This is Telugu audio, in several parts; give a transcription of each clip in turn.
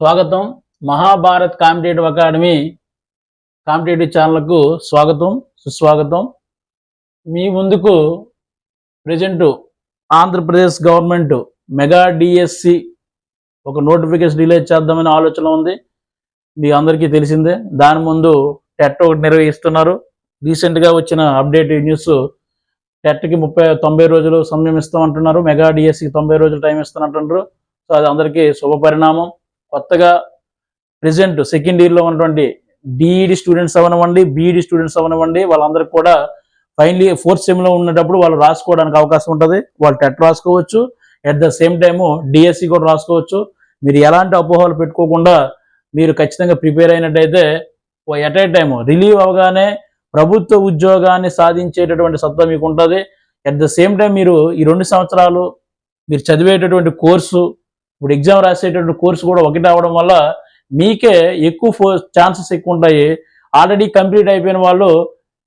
స్వాగతం మహాభారత్ కాంపిటేటివ్ అకాడమీ కాంపిటేటివ్ ఛానల్కు స్వాగతం సుస్వాగతం. మీ ముందుకు present Andhra Pradesh government mega D S C ఒక నోటిఫికేషన్ రిలీజ్ చేద్దామనే ఆలోచన ఉంది. మీ అందరికీ తెలిసిందే. దాని ముందు టెట్ ఒకటి నిర్వహిస్తున్నారు. రీసెంట్గా వచ్చిన అప్డేట్ న్యూస్ టెట్కి ముప్పై తొంభై రోజులు సమయం ఇస్తామంటున్నారు. మెగా డిఎస్సికి తొంభై రోజులు టైం ఇస్తానంటున్నారు. సో అది అందరికీ శుభ పరిణామం కొత్తగా ప్రెసెంట్ సెకండ్ ఇయర్లో ఉన్నటువంటి డిఈడి స్టూడెంట్స్ అవనివ్వండి బీఈడి స్టూడెంట్స్ అవనివ్వండి వాళ్ళందరికీ కూడా ఫైనల్ ఇయర్ ఫోర్త్ సెమ్లో ఉన్నప్పుడు వాళ్ళు రాసుకోవడానికి అవకాశం ఉంటుంది. వాళ్ళు టెట్ రాసుకోవచ్చు. At the same time D S C కూడా రాసుకోవచ్చు. మీరు ఎలాంటి అపోహలు పెట్టుకోకుండా మీరు ఖచ్చితంగా ప్రిపేర్ అయినట్టయితే ఎట్ ఏ టైము రిలీవ్ అవగానే ప్రభుత్వ ఉద్యోగాన్ని సాధించేటటువంటి సత్తా మీకు ఉంటుంది అట్ ద సేమ్ టైం మీరు ఈ రెండు సంవత్సరాలు మీరు చదివేటటువంటి కోర్సు ఇప్పుడు ఎగ్జామ్ రాసేటటువంటి కోర్సు కూడా ఒకటి అవడం వల్ల మీకే ఎక్కువ ఛాన్సెస్ ఎక్కువ ఉంటాయి. ఆల్రెడీ కంప్లీట్ అయిపోయిన వాళ్ళు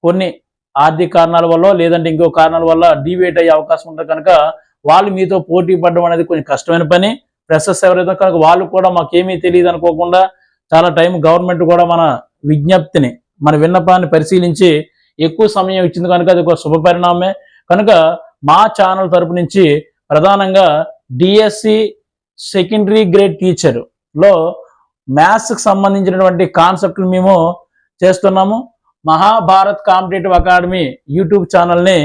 కొన్ని ఆర్థిక కారణాల వల్ల లేదంటే ఇంకో కారణాల వల్ల డివేట్ అయ్యే అవకాశం ఉంటుంది కనుక వాళ్ళు మీతో పోటీ పడడం అనేది కొంచెం కష్టమైన పని. ప్రెసెస్ ఎవరైతే కనుక వాళ్ళు కూడా మాకేమీ తెలియదు అనుకోకుండా చాలా టైం గవర్నమెంట్ కూడా మన విజ్ఞప్తిని మన విన్నపాన్ని పరిశీలించి ఎక్కువ సమయం ఇచ్చింది కనుక అది ఒక శుభ పరిణామమే కనుక మా ఛానల్ తరపు నుంచి ప్రధానంగా డిఎస్సి సెకండరీ గ్రేడ్ టీచర్లో మ్యాథ్స్కి సంబంధించినటువంటి కాన్సెప్ట్లు మేము చేస్తున్నాము. మహాభారత్ కాంపిటేటివ్ అకాడమీ యూట్యూబ్ ఛానల్ని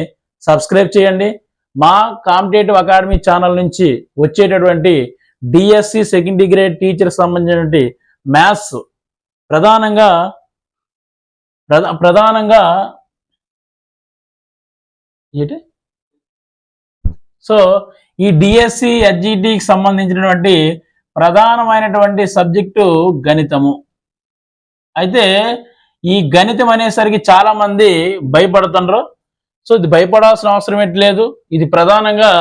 సబ్స్క్రైబ్ చేయండి. మా కాంపిటేటివ్ అకాడమీ ఛానల్ నుంచి వచ్చేటటువంటి D S C secondary grade teacher సంబంధించినటువంటి మ్యాథ్స్ ప్రధానంగా ప్రధానంగా ఏంటి? సో ఈ డిఎస్సి హెచ్జిటికి సంబంధించినటువంటి ప్రధానమైనటువంటి సబ్జెక్టు గణితము. అయితే ఈ గణితం అనేసరికి చాలా మంది భయపడుతుండ్రు. సో ఇది భయపడాల్సిన అవసరం లేదు. ఇది ప్రధానంగా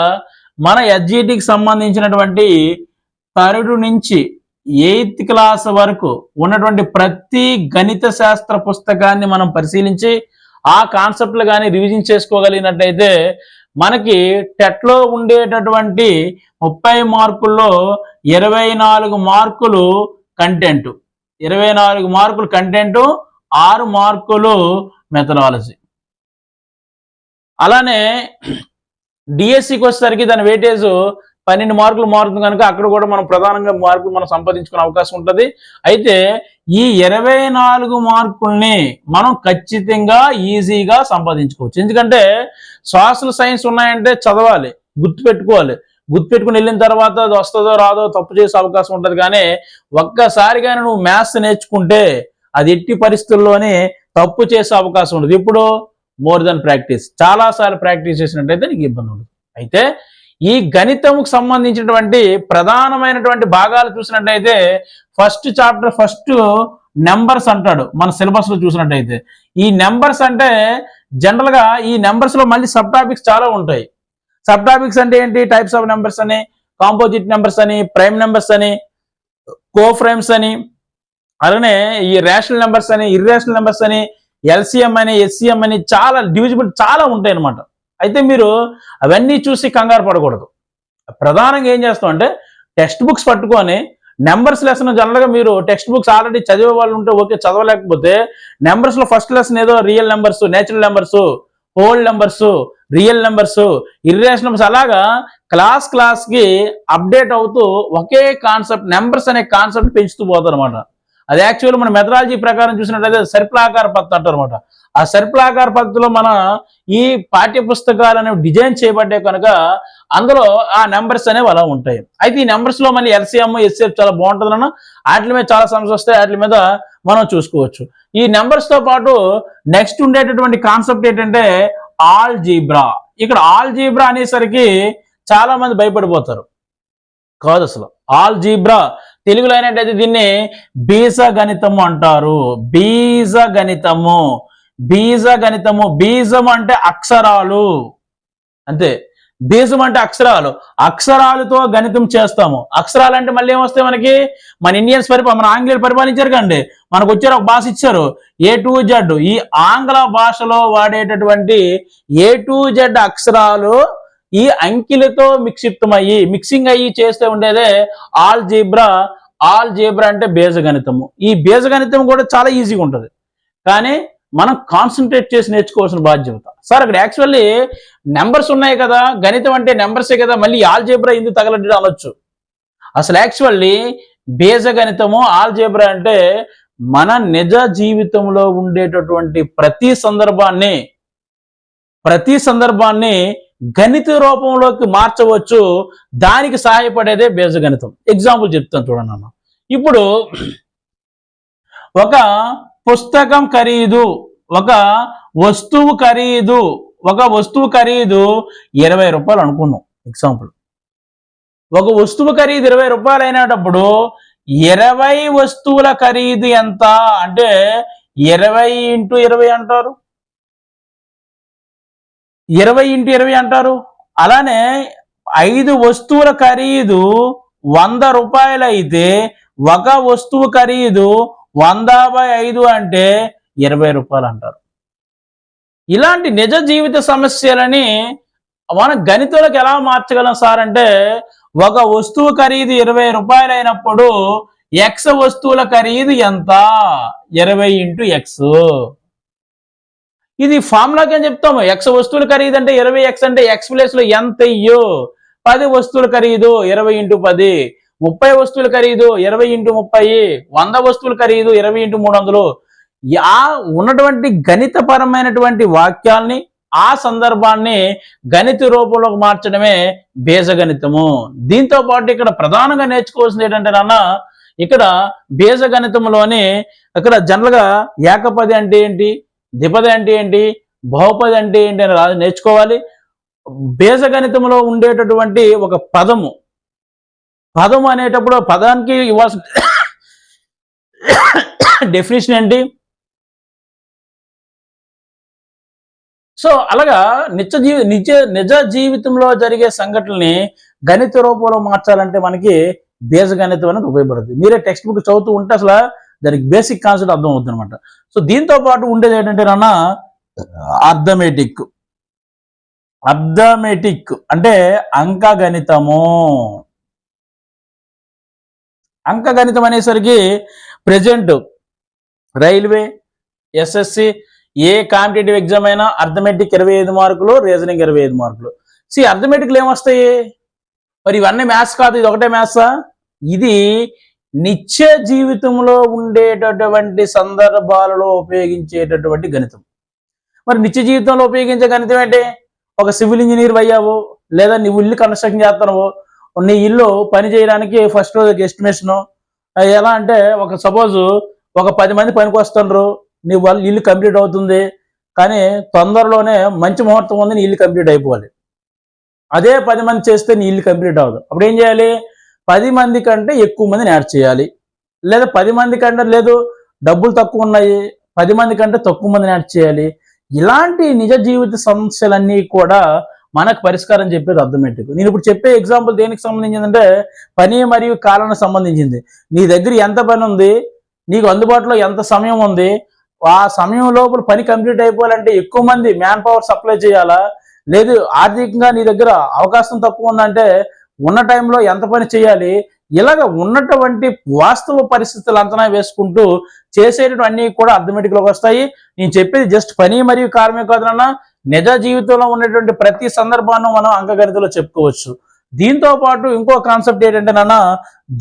మన ఎస్జిటికి సంబంధించినటువంటి థర్డ్ నుంచి ఎయిత్ క్లాస్ వరకు ఉన్నటువంటి ప్రతి గణిత శాస్త్ర పుస్తకాన్ని మనం పరిశీలించి ఆ కాన్సెప్ట్లు కానీ రివిజన్ చేసుకోగలిగినట్టయితే మనకి టెట్లో ఉండేటటువంటి ముప్పై మార్కుల్లో ఇరవై నాలుగు మార్కులు కంటెంట్. ఇరవై నాలుగు మార్కులు కంటెంట్ ఆరు మార్కులు మెథడాలజీ. అలానే డిఎస్సికి వచ్చేసరికి దాని వెయిటేజ్ పన్నెండు మార్కులు మారుతుంది కనుక అక్కడ కూడా మనం ప్రధానంగా మార్కులు మనం సంపాదించుకునే అవకాశం ఉంటుంది. అయితే ఈ ఇరవై నాలుగు మార్కుల్ని మనం ఖచ్చితంగా ఈజీగా సంపాదించుకోవచ్చు. ఎందుకంటే సోషల్ సైన్స్ ఉన్నాయంటే చదవాలి గుర్తుపెట్టుకోవాలి. గుర్తుపెట్టుకుని వెళ్ళిన తర్వాత అది వస్తుందో రాదో తప్పు చేసే అవకాశం ఉంటుంది. కానీ ఒక్కసారిగానే నువ్వు మ్యాథ్స్ నేర్చుకుంటే అది ఎట్టి పరిస్థితుల్లోనే తప్పు చేసే అవకాశం ఉండదు. ఇప్పుడు మోర్ దెన్ ప్రాక్టీస్. చాలాసార్లు ప్రాక్టీస్ చేసినట్టయితే నీకు ఇబ్బంది ఉండదు. అయితే ఈ గణితంకు సంబంధించినటువంటి ప్రధానమైనటువంటి భాగాలు చూసినట్టయితే ఫస్ట్ చాప్టర్ ఫస్ట్ నెంబర్స్ అంటాడు. మన సిలబస్లో చూసినట్టయితే. ఈ నెంబర్స్ అంటే జనరల్గా ఈ నెంబర్స్లో మళ్ళీ సబ్ టాపిక్స్ చాలా ఉంటాయి. సబ్ టాపిక్స్ అంటే ఏంటి? టైప్స్ ఆఫ్ నెంబర్స్ అని కాంపోజిట్ నెంబర్స్ అని ప్రైమ్ నెంబర్స్ అని కో ఫ్రైమ్స్ అని అలానే ఈ రేషనల్ నెంబర్స్ అని ఇర్రేషనల్ నెంబర్స్ అని ఎల్సిఎం అని ఎస్సిఎం అని చాలా డివిజిబుల్ చాలా ఉంటాయి అనమాట అయితే మీరు అవన్నీ చూసి కంగారు పడకూడదు. ప్రధానంగా ఏం చేస్తాం అంటే టెక్స్ట్ బుక్స్ పట్టుకొని నెంబర్స్ లెసన్ జనరల్గా మీరు టెక్స్ట్ బుక్స్ ఆల్రెడీ చదివే వాళ్ళు ఉంటే ఓకే చదవలేకపోతే నెంబర్స్లో ఫస్ట్ లెసన్ ఏదో real numbers natural numbers whole numbers real numbers irrational numbers అలాగా క్లాస్ క్లాస్కి అప్డేట్ అవుతూ ఒకే కాన్సెప్ట్ నెంబర్స్ అనే కాన్సెప్ట్ పెంచుతూ పోతారు అనమాట అది యాక్చువల్ మన మెథడాలజీ ప్రకారం చూసినట్లయితే సర్పులాకార పద్ధతి అంటారు అనమాట ఆ సర్పిలాకార పద్ధతిలో మన ఈ పాఠ్య పుస్తకాలు అనేవి డిజైన్ చేయబడ్డాయి కనుక అందులో ఆ నెంబర్స్ అనేవి అలా ఉంటాయి. అయితే ఈ నెంబర్స్లో మన మళ్ళీ ఎల్సీఎం ఎస్సీఎఫ్ చాలా బాగుంటుందన్న వాటి మీద చాలా సమస్య వస్తాయి వాటి మీద మనం చూసుకోవచ్చు. ఈ నెంబర్స్తో పాటు నెక్స్ట్ ఉండేటటువంటి కాన్సెప్ట్ ఏంటంటే ఆల్ జీబ్రా ఇక్కడ ఆల్ జీబ్రా అనేసరికి చాలా మంది భయపడిపోతారు. కాదు అసలు. ఆల్ జీబ్రా తెలుగులో అయినట్టయితే దీన్ని బీజ గణితము అంటారు. బీజ గణితము బీజ గణితము బీజం అంటే అక్షరాలు. అంతే. బీజం అంటే అక్షరాలు. అక్షరాలతో గణితం చేస్తాము. అక్షరాలు అంటే మళ్ళీ ఏమొస్తాయి మనకి? మన ఇండియన్స్ పరిపా మన ఆంగ్లేయులు పరిపాలించారు కండి మనకు వచ్చారు ఒక భాష ఇచ్చారు. A to Z. ఈ ఆంగ్ల భాషలో వాడేటటువంటి ఏ టు జెడ్ అక్షరాలు ఈ అంకిలతో మిక్షిప్తమయ్యి మిక్సింగ్ అయ్యి చేస్తే ఉండేదే ఆల్ జీబ్రా ఆల్ జీబ్రా అంటే బీజగణితము. ఈ బీజగణితం కూడా చాలా ఈజీగా ఉంటుంది. కానీ మనం కాన్సన్ట్రేట్ చేసి నేర్చుకోవాల్సిన బాధ్యత సార్ అక్కడ యాక్చువల్లీ నెంబర్స్ ఉన్నాయి కదా గణితం అంటే నెంబర్సే కదా మళ్ళీ ఆల్ జేబ్రా ఎందుకు తగలడ్డా అనొచ్చు. అసలు యాక్చువల్లీ బీజగణితము ఆల్ ఆల్జేబ్రా అంటే మన నిజ జీవితంలో ఉండేటటువంటి ప్రతి సందర్భాన్ని ప్రతి సందర్భాన్ని గణిత రూపంలోకి మార్చవచ్చు దానికి సహాయపడేదే బీజగణితం ఎగ్జాంపుల్ చెప్తాను చూడండి అన్న. ఇప్పుడు ఒక పుస్తకం ఖరీదు. ఒక వస్తువు ఖరీదు. ఒక వస్తువు ఖరీదు ఇరవై రూపాయలు అనుకున్నాం ఎగ్జాంపుల్ ఒక వస్తువు ఖరీదు ఇరవై రూపాయలు అయినప్పుడు ఇరవై వస్తువుల ఖరీదు ఎంత? అంటే ఇరవై ఇంటూ ఇరవై అంటారు. ఇరవై ఇంటూ ఇరవై అంటారు. అలానే ఐదు వస్తువుల ఖరీదు వంద రూపాయలు అయితే ఒక వస్తువు ఖరీదు వంద బై ఐదు అంటే ఇరవై రూపాయలు అంటారు. ఇలాంటి నిజ జీవిత సమస్యలని మన గణితులకు ఎలా మార్చగలం సార్ అంటే ఒక వస్తువు ఖరీదు ఇరవై రూపాయలు అయినప్పుడు ఎక్స్ వస్తువుల ఖరీదు ఎంత? ఇరవై ఇంటూ ఎక్స్ ఇది ఫార్ములాకి అని చెప్తాము? ఎక్స్ వస్తువుల ఖరీదు అంటే ఇరవై ఎక్స్ అంటే ఎక్స్ ప్లేస్లో ఎంత ఇయ్యో? పది వస్తువుల ఖరీదు ఇరవై ఇంటూ పది. ముప్పై వస్తువుల ఖరీదు ఇరవై ఇంటూ ముప్పై వంద వస్తువుల ఖరీదు ఇరవై ఇంటూ మూడు వందలు. ఆ ఉన్నటువంటి గణితపరమైనటువంటి వాక్యాల్ని ఆ సందర్భాన్ని గణిత రూపంలోకి మార్చడమే బీజగణితము. దీంతో పాటు ఇక్కడ ప్రధానంగా నేర్చుకోవాల్సింది ఏంటంటే నాన్న ఇక్కడ బీజగణితంలోని ఇక్కడ జనరల్గా ఏకపది అంటే ఏంటి ద్విపది అంటే ఏంటి బహుపది అంటే ఏంటి అని రాదు నేర్చుకోవాలి. బీజగణితంలో ఉండేటటువంటి ఒక పదము పదం అనేటప్పుడు పదానికి ఇవ్వాల్సిన డెఫినేషన్ ఏంటి? సో అలాగా నిత్య జీవి నిజ నిజ జీవితంలో జరిగే సంఘటనని గణిత రూపంలో మార్చాలంటే మనకి బీజగణితం అనేది ఉపయోగపడుతుంది. మీరే టెక్స్ట్ బుక్ చదువుతూ ఉంటే అసలు దానికి బేసిక్ కాన్సెప్ట్ అర్థం అవుతుంది అనమాట సో దీంతో పాటు ఉండేది ఏంటంటే నాన్న అర్థమెటిక్. అర్థమెటిక్ అంటే అంకగణితము. అంకగణితం అనేసరికి ప్రజెంట్ రైల్వే ఎస్ఎస్సి ఏ కాంపిటేటివ్ ఎగ్జామ్ అయినా అర్థమెటిక్ ఇరవై ఐదు మార్కులు రీజనింగ్ ఇరవై ఐదు మార్కులు. సి అర్థమెటిక్లు ఏమొస్తాయి? మరి ఇవన్నీ మ్యాథ్స్ కాదు ఇది ఒకటే మ్యాథ్సా? ఇది నిత్య జీవితంలో ఉండేటటువంటి సందర్భాలలో ఉపయోగించేటటువంటి గణితం. మరి నిత్య జీవితంలో ఉపయోగించే గణితం ఏంటి? ఒక సివిల్ ఇంజనీర్ అయ్యావు లేదా నువ్వు ఇల్లు కన్స్ట్రక్షన్ చేస్తున్నావు నీ ఇల్లు పని చేయడానికి ఫస్ట్ రోజు ఎస్టిమేషన్ ఎలా అంటే ఒక సపోజ్ ఒక పది మంది పనికి వస్తుండ్రు నీ వాళ్ళ ఇల్లు కంప్లీట్ అవుతుంది కానీ తొందరలోనే మంచి ముహూర్తం ఉంది నీ ఇల్లు కంప్లీట్ అయిపోవాలి. అదే పది మంది చేస్తే నీ ఇల్లు కంప్లీట్ అవ్వదు. అప్పుడు ఏం చేయాలి? పది మంది కంటే ఎక్కువ మందిని యాడ్ చేయాలి. లేదా పది మంది కంటే లేదు డబ్బులు తక్కువ ఉన్నాయి పది మంది కంటే తక్కువ మందిని యాడ్ చేయాలి. ఇలాంటి నిజ జీవిత సమస్యలన్నీ కూడా మనకు పరిష్కారం చెప్పేది అర్థమెటిక్ నేను ఇప్పుడు చెప్పే ఎగ్జాంపుల్ దేనికి సంబంధించిందంటే పని మరియు కాలానికి సంబంధించింది. నీ దగ్గర ఎంత పని ఉంది నీకు అందుబాటులో ఎంత సమయం ఉంది ఆ సమయం లోపల పని కంప్లీట్ అయిపోవాలంటే ఎక్కువ మంది మ్యాన్ పవర్ సప్లై చేయాలా? లేదు ఆర్థికంగా నీ దగ్గర అవకాశం తక్కువ ఉందంటే ఉన్న టైంలో ఎంత పని చేయాలి? ఇలాగ ఉన్నటువంటి వాస్తవ పరిస్థితులు అంచనా వేసుకుంటూ చేసేటటువంటి కూడా అర్థమెటిక్లోకి వస్తాయి. నేను చెప్పేది జస్ట్ పని మరియు కాలమే నిజ జీవితంలో ఉన్నటువంటి ప్రతి సందర్భాన్ని మనం అంకగణితలో చెప్పుకోవచ్చు. దీంతో పాటు ఇంకో కాన్సెప్ట్ ఏంటంటే నాన్న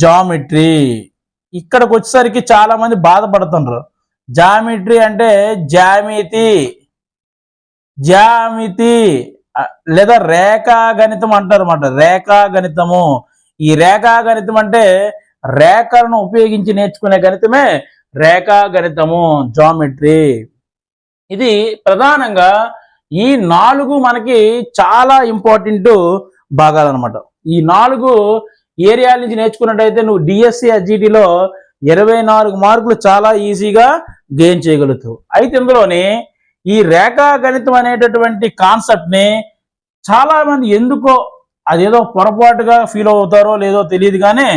జామెట్రీ ఇక్కడికి వచ్చేసరికి చాలా మంది బాధపడుతుండ్రు. జామెట్రీ అంటే జామితి జామితి లేదా రేఖా గణితం అంటారు అన్నమాట రేఖా గణితము ఈ రేఖా గణితం అంటే రేఖలను ఉపయోగించి నేర్చుకునే గణితమే రేఖా గణితము జామెట్రీ ఇది ప్రధానంగా ఈ నాలుగు మనకి చాలా ఇంపార్టెంట్ భాగాలు అనమాట ఈ నాలుగు ఏరియాల నుంచి నేర్చుకున్నట్టయితే నువ్వు డిఎస్సి ఎస్జిటిలో ఇరవై నాలుగు మార్కులు చాలా ఈజీగా గెయిన్ చేయగలుగుతావు. అయితే ఇందులోని ఈ రేఖా గణితం అనేటటువంటి కాన్సెప్ట్ని చాలామంది ఎందుకో అదేదో పొరపాటుగా ఫీల్ అవుతారో లేదో తెలియదు కానీ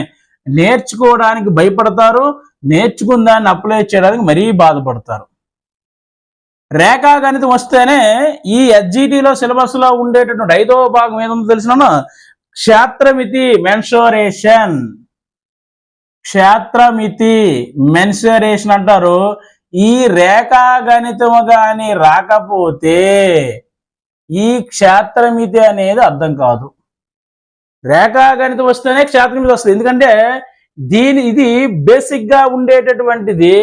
నేర్చుకోవడానికి భయపడతారు నేర్చుకున్న దాన్ని అప్లై చేయడానికి మరీ బాధపడతారు. రేఖాగణితం వస్తేనే ఈ ఎస్జిటిలో సిలబస్లో ఉండేటటువంటి ఐదవ భాగం ఏదో తెలిసిన క్షేత్రమితి మెన్షోరేషన్ క్షేత్రమితి మెన్సరేషన్ అంటారు. ఈ రేఖాగణితం కానీ రాకపోతే ఈ క్షేత్రమితి అనేది అర్థం కాదు. రేఖాగణితం వస్తేనే క్షేత్రమితి వస్తుంది. ఎందుకంటే దీని ఇది బేసిక్గా ఉండేటటువంటిది.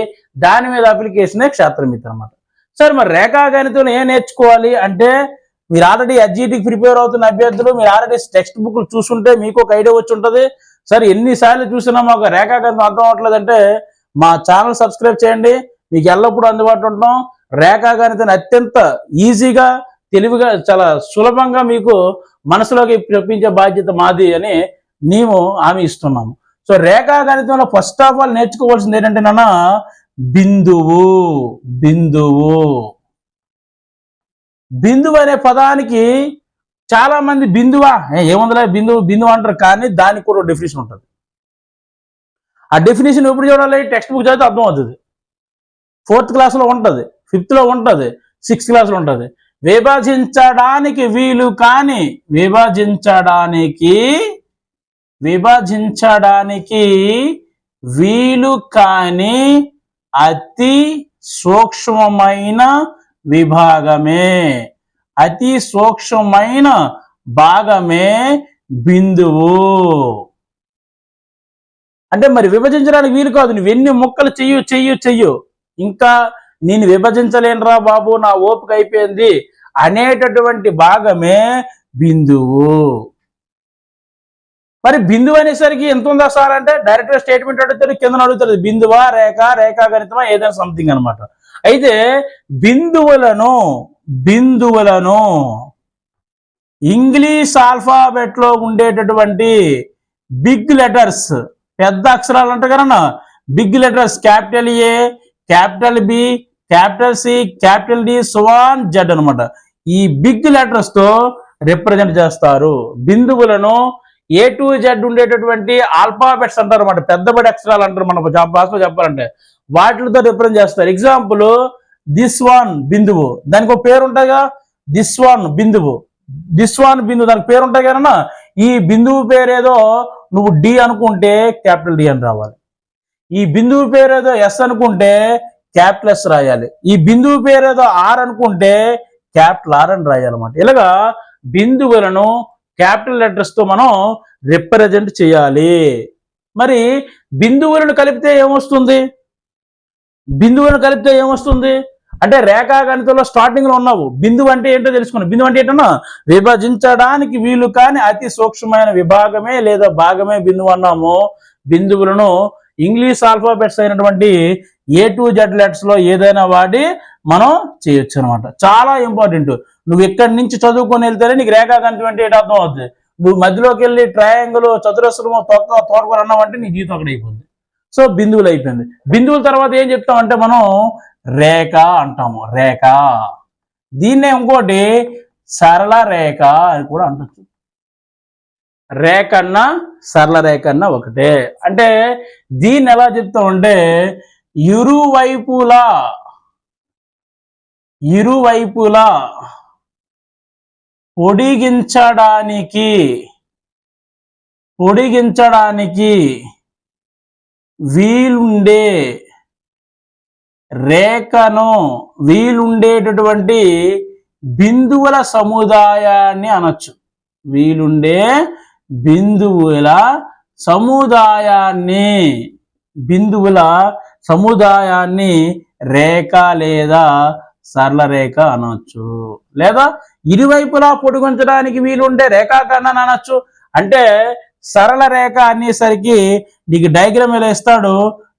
దాని మీద అప్లికేషనే క్షేత్రమితి అన్నమాట. సార్ మరి రేఖా గణితం ఏం నేర్చుకోవాలి అంటే మీరు ఆల్రెడీ ఎస్జీటీకి ప్రిపేర్ అవుతున్న అభ్యర్థులు మీరు ఆల్రెడీ టెక్స్ట్ బుక్లు చూసుంటే మీకు ఒక ఐడియా వచ్చి ఉంటుంది. సార్ ఎన్నిసార్లు చూసినా మాకు రేఖా గణితం అర్థం అవ్వట్లేదంటే మా ఛానల్ సబ్స్క్రైబ్ చేయండి. మీకు ఎల్లప్పుడూ అందుబాటులో ఉంటాం రేఖా అత్యంత ఈజీగా తెలివిగా చాలా సులభంగా మీకు మనసులోకి చెప్పించే బాధ్యత మాది అని మేము హామీ ఇస్తున్నాము. సో రేఖా గణితంలో ఫస్ట్ ఆఫ్ ఆల్ నేర్చుకోవాల్సింది ఏంటంటే నాన్న బిందువు బిందువు. బిందువు అనే పదానికి చాలా మంది బిందువా ఏముందిలే బిందువు బిందువు అంటారు కానీ దానికి కూడా డెఫినేషన్ ఉంటుంది. ఆ డెఫినేషన్ ఎప్పుడు చూడాలి? టెక్స్ట్ బుక్ చదివితే అర్థం అవుతుంది. ఫోర్త్ క్లాస్లో ఉంటుంది ఫిఫ్త్లో ఉంటుంది సిక్స్త్ క్లాస్లో ఉంటుంది. విభజించడానికి వీలు కాని విభజించడానికి విభజించడానికి వీలు కాని అతి సూక్ష్మమైన విభాగమే. అతి సూక్ష్మమైన భాగమే బిందువు. అంటే మరి విభజించడానికి వీలు కాదు. నువ్వు ఎన్ని ముక్కలు చెయ్యు చెయ్యు చెయ్యు. ఇంకా నేను విభజించలేనురా బాబు నా ఓపిక అయిపోయింది అనేటటువంటి భాగమే బిందువు. మరి బిందువు అనేసరికి ఎంత ఉందా సార్ అంటే డైరెక్ట్గా స్టేట్మెంట్ అడుగుతారు కింద అడుగుతారు బిందువా రేఖ రేఖా గణితమా ఏదైనా సంథింగ్ అనమాట అయితే బిందువులను బిందువులను ఇంగ్లీష్ ఆల్ఫాబెట్లో ఉండేటటువంటి బిగ్ లెటర్స్ పెద్ద అక్షరాలు అంటారు కదన్నా big letters capital A capital B capital C capital D సువాన్ Z అనమాట ఈ బిగ్ లెటర్స్తో రిప్రజెంట్ చేస్తారు. బిందువులను ఏ టు జెడ్ ఉండేటటువంటి ఆల్ఫాబెట్స్ అంటారు అనమాట పెద్దబడి అక్షరాలు అంటారు మన భాషలో చెప్పాలంటే. వాటితో రిప్రజెంట్ చేస్తారు. ఎగ్జాంపుల్ దిస్ వన్ బిందువు. దానికి ఒక పేరు ఉంటాయిగా దిస్ వన్ బిందువు. దిస్ వన్ బిందువు దానికి పేరు ఉంటాయి కదన్నా ఈ బిందువు పేరు ఏదో నువ్వు డి అనుకుంటే క్యాపిటల్ డి అని రావాలి. ఈ బిందువు పేరు ఏదో ఎస్ అనుకుంటే క్యాపిటల్ ఎస్ రాయాలి. ఈ బిందువు పేరు ఏదో ఆర్ అనుకుంటే క్యాపిటల్ ఆర్ అని రాయాలన్నమాట. ఇలాగా బిందువులను క్యాపిటల్ లెటర్స్తో మనం రిప్రజెంట్ చేయాలి. మరి బిందువులను కలిపితే ఏమొస్తుంది? బిందువులను కలిపితే ఏమొస్తుంది? అంటే రేఖాగణితంలో స్టార్టింగ్లో ఉన్నావు. బిందువు అంటే ఏంటో తెలుసుకున్నావు. బిందువు అంటే ఏంటన్నా? విభజించడానికి వీలు కాని అతి సూక్ష్మమైన విభాగమే లేదా భాగమే బిందువు అన్నాము. బిందువులను ఇంగ్లీష్ ఆల్ఫాబెట్స్ అయినటువంటి ఏ టు జెడ్ లెటర్స్లో ఏదైనా వాడి మనం చేయొచ్చు అనమాట చాలా ఇంపార్టెంట్ నువ్వు ఇక్కడి నుంచి చదువుకొని వెళ్తేనే నీకు రేఖా గణితం అంటే అర్థం అవుతుంది నువ్వు మధ్యలోకి వెళ్ళి ట్రయాంగిల్ చతురస్రము తొక్క తోటకూర అన్నావంటే నీ జీవితం అక్కడ అయిపోతుంది సో బిందువులు అయిపోయింది. బిందువుల తర్వాత ఏం చెప్తాం అంటే మనం రేఖ అంటాము. రేఖ. దీన్నే ఇంకోటి సరళ రేఖ అని కూడా అంటచ్చు. రేఖన్నా సరళ రేఖ ఒకటే. అంటే దీన్ని ఎలా చెప్తామంటే ఇరువైపులా ఇరువైపులా పొడిగించడానికి పొడిగించడానికి వీలుండే రేఖను వీలుండేటటువంటి బిందువుల సముదాయాన్ని అనొచ్చు. వీలుండే బిందువుల సముదాయాన్ని బిందువుల సముదాయాన్ని రేఖ లేదా సరళ రేఖ అనొచ్చు. లేదా ఇరువైపులా పొడిగించడానికి వీలుండే రేఖాఖండాన్ని అనొచ్చు. అంటే సరళ రేఖ అనేసరికి నీకు డయాగ్రామ్ ఇలా ఇస్తాడు?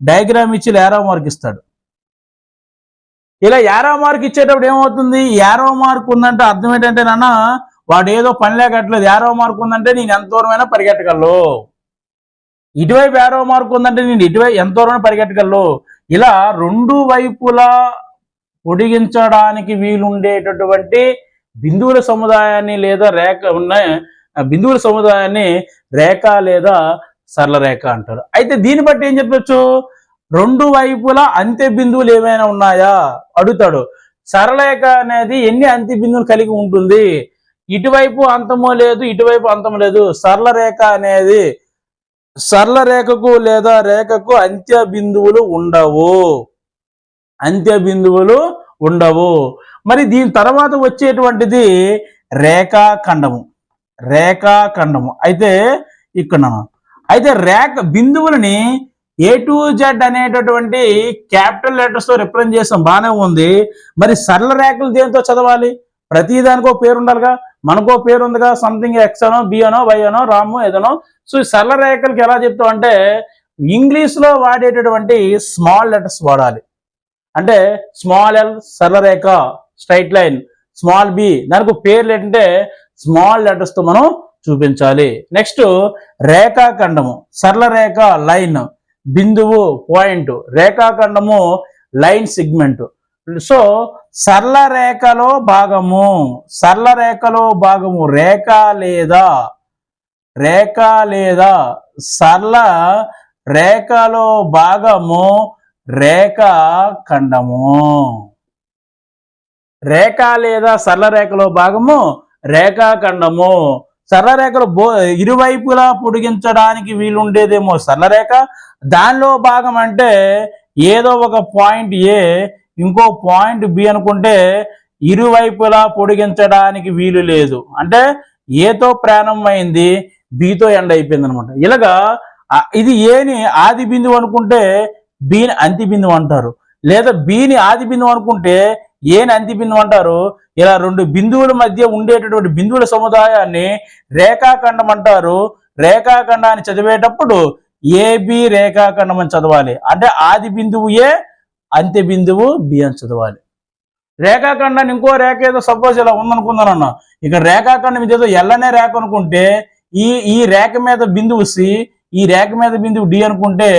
డయాగ్రామ్ ఇచ్చి ఏరో మార్క్ ఇస్తాడు. ఇలా యారో మార్క్ ఇచ్చేటప్పుడు ఏమవుతుంది? యారో మార్క్ ఉందంటే అర్థం ఏంటంటే నాన్న వాడు ఏదో పని లేకట్లేదు యారో మార్క్ ఉందంటే నేను ఎంత దూరమైనా పరిగెట్టగలను ఇటువైపు యారో మార్క్ ఉందంటే నేను ఇటువైపు ఎంత దూరమైనా పరిగెట్టగలను ఇలా రెండు వైపులా పొడిగించడానికి వీలుండేటటువంటి బిందువుల సముదాయాన్ని లేదా రేఖ ఉన్న బిందువుల సముదాయాన్ని రేఖ లేదా సరళ రేఖ అంటారు. అయితే దీన్ని బట్టి ఏం చెప్పచ్చు? రెండు వైపులా అంత్య బిందువులు ఏమైనా ఉన్నాయా? అడుగుతాడు. సరళరేఖ అనేది ఎన్ని అంత్య బిందువులు కలిగి ఉంటుంది? ఇటువైపు అంతము లేదు ఇటువైపు అంతము లేదు. సరళ రేఖ అనేది సరళ రేఖకు లేదా రేఖకు అంత్య బిందువులు ఉండవు. అంత్య బిందువులు ఉండవు. మరి దీని తర్వాత వచ్చేటువంటిది రేఖాఖండము. రేఖాఖండము. అయితే ఇక్కడ అయితే రేఖ బిందువులని ఏ టు జెడ్ అనేటటువంటి క్యాపిటల్ లెటర్స్తో రిప్రజెంట్ చేసాం. బాగానే ఉంది. మరి సరళ రేఖలు దేంతో చదవాలి? ప్రతిదానికో పేరు ఉండాలిగా. మనకో పేరు ఉందిగా సంథింగ్ ఎక్స్ అనో బి అనో వై అనో రాము ఏదనో. సో ఈ సరళ రేఖలకి ఎలా చెప్తాం అంటే ఇంగ్లీష్లో వాడేటటువంటి స్మాల్ లెటర్స్ వాడాలి. అంటే స్మాల్ ఎల్ సరళ రేఖ స్ట్రైట్ లైన్ స్మాల్ బి దానికి పేర్లు ఏంటంటే స్మాల్ లెటర్స్తో మనం చూపించాలి. నెక్స్ట్ రేఖాఖండము సరళ రేఖ లైన్ బిందువు పాయింట్ రేఖాఖండము లైన్ సిగ్మెంట్ సో సరళ రేఖలో భాగము. సరళ రేఖలో భాగము రేఖ లేదా? రేఖ లేదా? సరళ రేఖలో భాగము రేఖ ఖండము. రేఖ లేదా సరళ రేఖలో భాగము రేఖాఖండము సరళ రేఖలు బో ఇరువైపులా పొడిగించడానికి వీలుండేదేమో సరళ రేఖ. దానిలో భాగం అంటే ఏదో ఒక పాయింట్ ఏ ఇంకో పాయింట్ బి అనుకుంటే ఇరువైపులా పొడిగించడానికి వీలు లేదు. అంటే ఏతో ప్రారంభమైంది బితో ఎండ్ అయిపోయింది అనమాట ఇలాగా ఇది ఏని ఆది బిందువు అనుకుంటే బిని అంతి బిందువు అంటారు. లేదా బిని ఆది బిందువు అనుకుంటే ఏని అంతి బిందువు అంటారు. ఇలా రెండు బిందువుల మధ్య ఉండేటటువంటి బిందువుల సముదాయాన్ని రేఖాఖండం అంటారు. రేఖాఖండాన్ని చదివేటప్పుడు ఏబి రేఖాఖండం అని చదవాలి. అంటే ఆది బిందువు ఏ అంత్య బిందువు బియ్యం చదవాలి. రేఖాఖండాన్ని ఇంకో రేఖ ఏదో సపోజ్ ఇలా ఉందనుకుందానన్న. ఇక్కడ రేఖాఖండం ఇది ఏదో ఎల్లనే రేఖ అనుకుంటే ఈ ఈ రేఖ మీద బిందువు సి ఈ రేఖ మీద బిందువు డి అనుకుంటే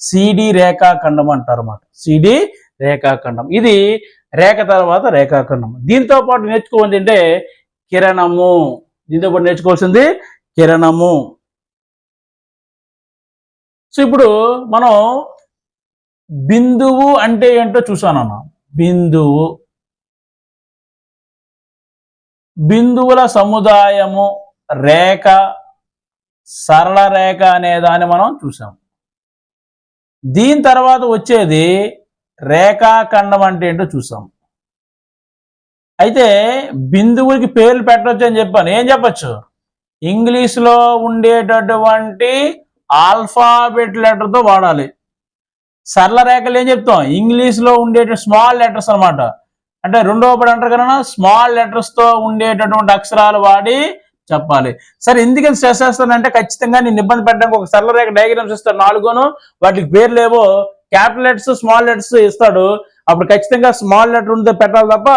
సిడి రేఖాఖండం అంటారు అన్నమాట సిడి రేఖాఖండం. ఇది రేఖ తర్వాత రేఖాఖండం. దీంతో పాటు నేర్చుకోవాలి అంటే కిరణము. దీంతో పాటు నేర్చుకోవాల్సింది కిరణము. సో ఇప్పుడు మనం బిందువు అంటే ఏంటో చూసానన్న బిందువు. బిందువుల సముదాయము రేఖ సరళ రేఖ అనే దాన్ని మనం చూసాం దీని తర్వాత వచ్చేది రేఖాఖండం అంటే ఏంటో చూసాం అయితే బిందువులకి పేర్లు పెట్టవచ్చు అని చెప్పాను. ఏం చెప్పచ్చు? ఇంగ్లీష్లో ఉండేటటువంటి ఆల్ఫాబెట్ లెటర్తో వాడాలి. సరళ రేఖలు ఏం చెప్తాం? ఇంగ్లీష్లో ఉండేట స్మాల్ లెటర్స్ అన్నమాట. అంటే రెండవ పడి అంటారు కదా స్మాల్ లెటర్స్తో ఉండేటటువంటి అక్షరాలు వాడి చెప్పాలి. సరే ఎందుకని స్ట్రెస్ చేస్తానంటే ఖచ్చితంగా నేను ఇబ్బంది పెట్టడానికి ఒక సరళ రేఖ డయాగ్రామ్స్ ఇస్తాడు నాలుగును. వాటికి పేర్లేవో క్యాపిటల్ లెటర్స్ స్మాల్ లెటర్స్ ఇస్తాడు. అప్పుడు ఖచ్చితంగా స్మాల్ లెటర్ ఉందో పెట్టాలి తప్ప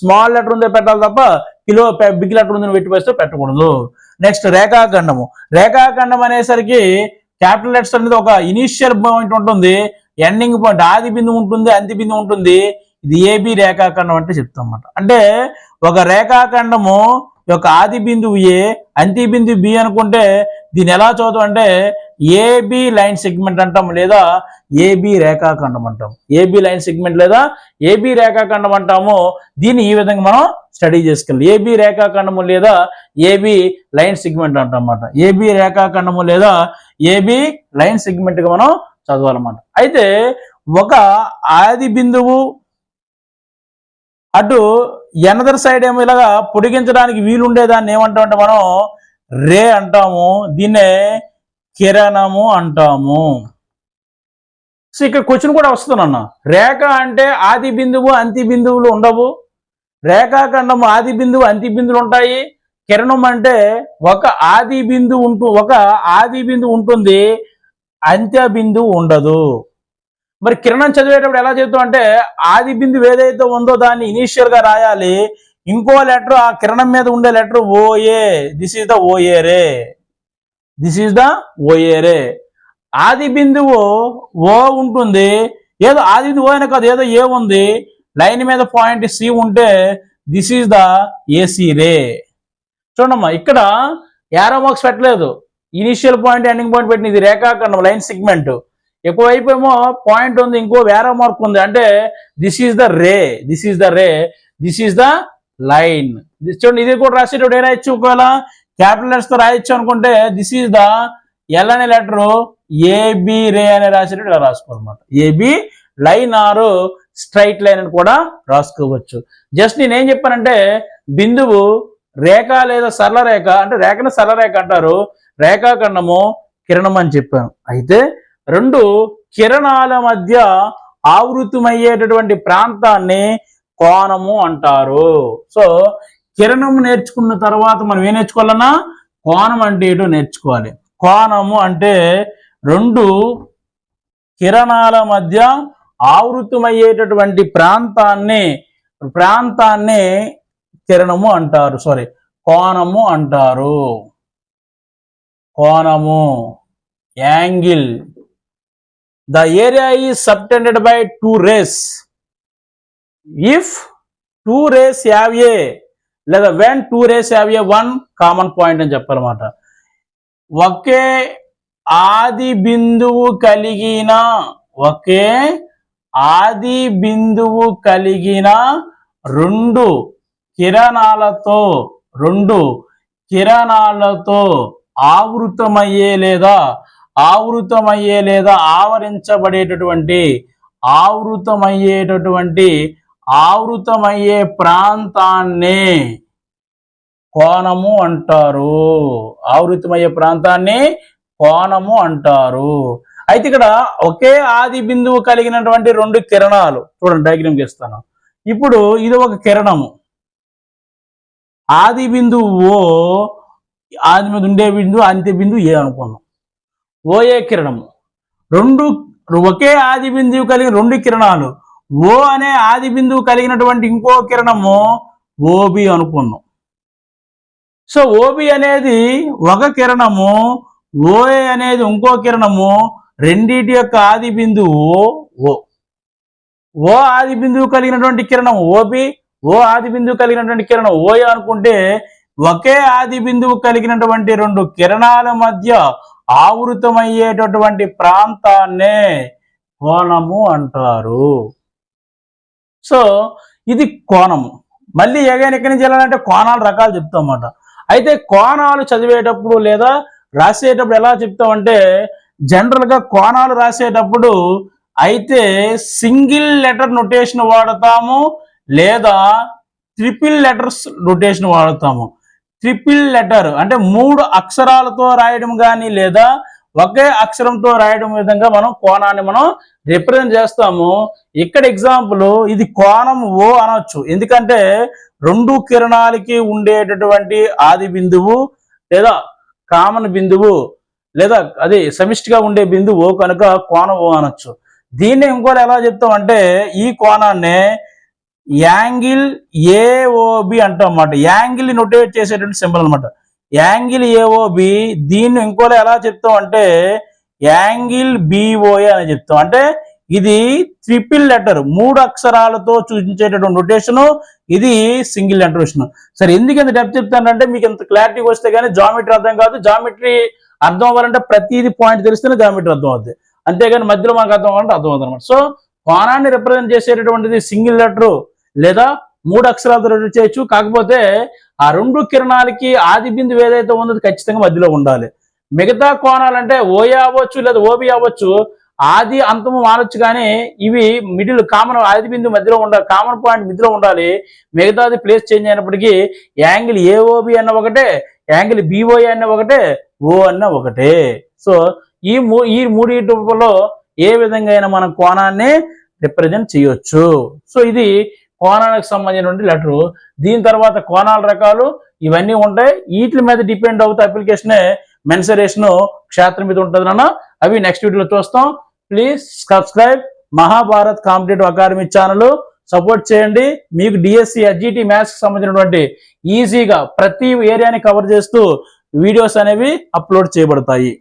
స్మాల్ లెటర్ ఉందో పెట్టాలి తప్ప కిలో బిగ్ లెటర్ ఉందని పెట్టి వేస్తే పెట్టకూడదు. నెక్స్ట్ రేఖాఖండము. రేఖాఖండం అనేసరికి క్యాపిటల్ లెటర్స్ అనేది ఒక ఇనిషియల్ పాయింట్ ఉంటుంది. ఎండింగ్ పాయింట్ ఆది బిందువు ఉంటుంది అంతి బిందు ఉంటుంది. ఇది ఏబి రేఖాఖండం అంటే చెప్తాం అన్నమాట. అంటే ఒక రేఖాఖండము యొక్క ఆది బిందువు ఏ అంతి బిందువు బి అనుకుంటే దీన్ని ఎలా చదువు అంటే ఏబి లైన్ సెగ్మెంట్ అంటాం లేదా ఏబి రేఖాఖండం అంటాం. ఏబి లైన్ సెగ్మెంట్ లేదా ఏబి రేఖాఖండం అంటాము. దీన్ని ఈ విధంగా మనం స్టడీ చేసుకెళ్ళి ఏబి రేఖాఖండము లేదా ఏబి లైన్ సెగ్మెంట్ అంటాం అన్నమాట. ఏబి రేఖాఖండము లేదా ఏబి లైన్ సెగ్మెంట్గా మనం చదవాలన్నమాట. అయితే ఒక ఆది బిందువు అటు ఎనదర్ సైడ్ ఏమో ఇలాగా పొడిగించడానికి వీలుండేదాన్ని ఏమంటామంటే మనం రే అంటాము దీన్నే కిరణము అంటాము. సో ఇక్కడ క్వశ్చన్ కూడా వస్తుందన్న. రేఖ అంటే ఆది బిందువు అంతి బిందువులు ఉండవు. రేఖాఖండము ఆది బిందువు అంతి బిందువులు ఉంటాయి. కిరణం అంటే ఒక ఆది బిందువు ఉంటూ ఒక ఆది బిందువు ఉంటుంది. అంత్య బిందువు ఉండదు. మరి కిరణం చదివేటప్పుడు ఎలా చెప్తాం అంటే ఆది బిందువు ఏదైతే ఉందో దాన్ని ఇనీషియల్గా రాయాలి. ఇంకో లెటర్ ఆ కిరణం మీద ఉండే letter OA. This is the OA ray. This is the OA ray. ఆది బిందువు ఓ ఉంటుంది. ఏదో ఆది బిందువు ఓ అనే కాదు ఏదో ఏ ఉంది. లైన్ మీద పాయింట్ సి ఉంటే this is the AC ray. చూడమ్మా ఇక్కడ యారో మార్క్స్ పెట్టలేదు. ఇనిషియల్ పాయింట్ ఎండింగ్ పాయింట్ పెట్టింది ఇది రేఖాఖండం లైన్ సిగ్మెంట్ ఎక్కువైపు పాయింట్ ఉంది ఇంకో వేరే మార్క్ ఉంది. అంటే this is the ray this is the ray this is the line చూడండి ఇది కూడా రాసేటప్పుడు ఏ రాయొచ్చు ఒకవేళ? క్యాపిటల్ లెటర్స్తో రాయొచ్చు అనుకుంటే దిస్ ఈస్ ద ఎల్ అనే లెటరు ఏబి రే అనే రాసేటప్పుడు ఇలా రాసుకోవాలన్నమాట. AB line or straight line అని కూడా రాసుకోవచ్చు. జస్ట్ నేనేం చెప్పానంటే బిందువు రేఖ లేదా సరళ రేఖ అంటే రేఖను సరళ రేఖ అంటారు. రేఖాఖండము కిరణం అని చెప్పాను. అయితే రెండు కిరణాల మధ్య ఆవృతమయ్యేటటువంటి ప్రాంతాన్ని కోణము అంటారు. సో కిరణము నేర్చుకున్న తర్వాత మనం ఏం నేర్చుకోవాలన్నా కోణం అంటే ఏటో నేర్చుకోవాలి. కోణము అంటే రెండు కిరణాల మధ్య ఆవృతమయ్యేటటువంటి ప్రాంతాన్ని ప్రాంతాన్ని కిరణము అంటారు. సారీ కోణము అంటారు. కోణము angle. The area is subtended by two rays if two rays have a లేదా when two rays have a one common point అని చెప్పారన్నమాట. ఒకే ఆది బిందువు కలిగిన ఒకే ఆది బిందువు కలిగిన రెండు కిరణాలతో రెండు కిరణాలతో ఆవృతమయ్యే లేదా ఆవృతమయ్యే లేదా ఆవరించబడేటటువంటి ఆవృతమయ్యేటటువంటి ఆవృతమయ్యే ప్రాంతాన్నే కోణము అంటారు. ఆవృతమయ్యే ప్రాంతాన్ని కోణము అంటారు. అయితే ఇక్కడ ఒకే ఆది బిందువు కలిగినటువంటి రెండు కిరణాలు. చూడండి డయాగ్రామ్ చేస్తాను. ఇప్పుడు ఇది ఒక కిరణము. ఆది బిందువు ఆది మీద ఉండే బిందువు అంత్య బిందువు ఏ అనుకున్నాం? ఓఏ కిరణము. రెండు ఒకే ఆది బిందువు కలిగిన రెండు కిరణాలు. ఓ అనే ఆది బిందువు కలిగినటువంటి ఇంకో కిరణము ఓబి అనుకున్నాం. సో ఓబి అనేది ఒక కిరణము ఓఏ అనేది ఇంకో కిరణము రెండిటి యొక్క ఆది బిందువు ఓ. ఓ ఆది బిందువు కలిగినటువంటి కిరణం ఓబి ఓ ఆది బిందువు కలిగినటువంటి కిరణం ఓఏ అనుకుంటే ఒకే ఆది బిందువు కలిగినటువంటి రెండు కిరణాల మధ్య ఆవృతమయ్యేటటువంటి ప్రాంతాన్నే కోణము అంటారు. సో ఇది కోణము. మళ్ళీ ఎగైనా ఎక్కడి నుంచి వెళ్ళాలంటే కోణాలు రకాలు చెప్తామన్నమాట. అయితే కోణాలు చదివేటప్పుడు లేదా రాసేటప్పుడు ఎలా చెప్తామంటే జనరల్గా కోణాలు రాసేటప్పుడు అయితే సింగిల్ లెటర్ నొటేషన్ వాడతాము లేదా ట్రిపుల్ లెటర్స్ నొటేషన్ వాడతాము. ట్రిపుల్ లెటర్ అంటే మూడు అక్షరాలతో రాయడం కానీ లేదా ఒకే అక్షరంతో రాయడం విధంగా మనం కోణాన్ని మనం రిప్రజెంట్ చేస్తాము. ఇక్కడ ఎగ్జాంపుల్ ఇది కోణం ఓ అనొచ్చు. ఎందుకంటే రెండు కిరణాలకి ఉండేటటువంటి ఆది బిందువు లేదా కామన్ బిందువు లేదా అది సమిష్టిగా ఉండే బిందువు కనుక కోణం ఓ అనొచ్చు. దీన్ని ఇంకోటి ఎలా చెప్తాం అంటే ఈ కోణాన్ని యాంగిల్ ఏఓబి అంటాం అన్నమాట. యాంగిల్ నొటేట్ చేసేటువంటి సింబల్ అనమాట యాంగిల్ ఏఓబి దీన్ని ఇంకోలా ఎలా చెప్తాం అంటే యాంగిల్ బిఓఏ అని చెప్తాం. అంటే ఇది త్రిపిల్ లెటర్ మూడు అక్షరాలతో సూచించేటటువంటి నొటేషన్ ఇది సింగిల్ నొటేషన్ సరే ఎందుకు ఇంత డెప్త్ చెప్తానంటే మీకు ఇంత క్లారిటీ వస్తే కానీ జామెట్రీ అర్థం కాదు. జామెట్రీ అర్థం అవ్వాలంటే ప్రతిదీ పాయింట్ తెలిస్తేనే జామెట్రీ అర్థం అవుతుంది అంతేగాని మధ్యలో మనకు అర్థం అవ్వాలంటే అర్థం అవుతుంది అనమాట సో కోణాన్ని రిప్రజెంట్ చేసేటటువంటిది సింగిల్ లెటర్ లేదా మూడు అక్షరాలతో రెండు చేయొచ్చు. కాకపోతే ఆ రెండు కిరణాలకి ఆది బిందువు ఏదైతే ఉందో ఖచ్చితంగా మధ్యలో ఉండాలి. మిగతా కోణాలంటే ఓఏ అవ్వచ్చు లేదా ఓబి అవ్వచ్చు ఆది అంతము మారచ్చు కానీ ఇవి మిడిల్ కామన్ ఆది బిందు మధ్యలో ఉండాలి కామన్ పాయింట్ మధ్యలో ఉండాలి. మిగతాది ప్లేస్ చేంజ్ అయినప్పటికీ యాంగిల్ ఏఓబి అన్న ఒకటే యాంగిల్ బిఓఏ అన్న ఒకటే ఓ అన్న ఒకటే. సో ఈ మూ ఈ మూడింటిలో ఏ విధంగా అయినా మనం కోణాన్ని రిప్రజెంట్ చేయొచ్చు. సో ఇది కోణానికి సంబంధించినటువంటి లెటరు. దీని తర్వాత కోణాల రకాలు ఇవన్నీ ఉంటాయి. వీటి మీద డిపెండ్ అవుతా అప్లికేషనే మెన్సరేషన్ క్షేత్రం మీద ఉంటుంది నాన్న. అవి నెక్స్ట్ వీడియోలో చూస్తాం. Please subscribe Mahabharat competitive academy channel. Support చేయండి. మీకు డిఎస్సి ఎస్జిటి మ్యాథ్స్ సంబంధించినటువంటి ఈజీగా ప్రతి ఏరియాని కవర్ చేస్తూ వీడియోస్ అనేవి అప్లోడ్ చేయబడతాయి.